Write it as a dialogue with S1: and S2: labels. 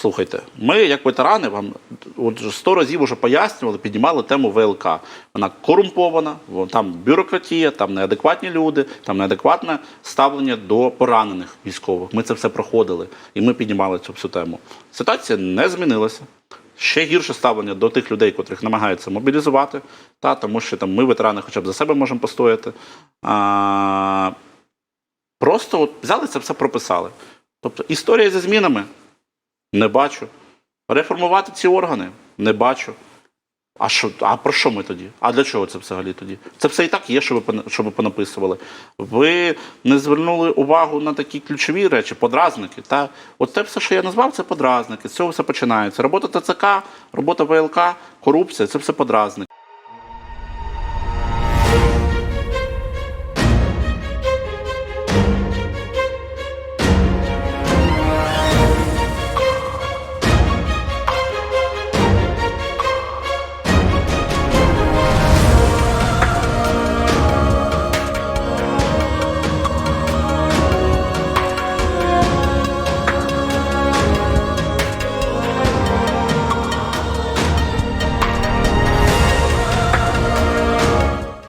S1: Слухайте, ми, як ветерани, вам от сто разів вже пояснювали, піднімали тему ВЛК. Вона корумпована, там бюрократія, там неадекватні люди, там неадекватне ставлення до поранених військових. Ми це все проходили і ми піднімали цю всю тему. Ситуація не змінилася. Ще гірше ставлення до тих людей, котрих намагаються мобілізувати, та, тому що там ми, ветерани, хоча б за себе можемо постояти. А, просто от взяли це все прописали. Тобто історія зі змінами не бачу. Реформувати ці органи не бачу. А що, а про що ми тоді? А для чого це взагалі тоді? Це все і так є, що ви, що ви понаписували. Ви не звернули увагу на такі ключові речі, подразники. Та? От це все, що я назвав, це подразники. З цього все починається. Робота ТЦК, робота ВЛК, корупція це все подразники.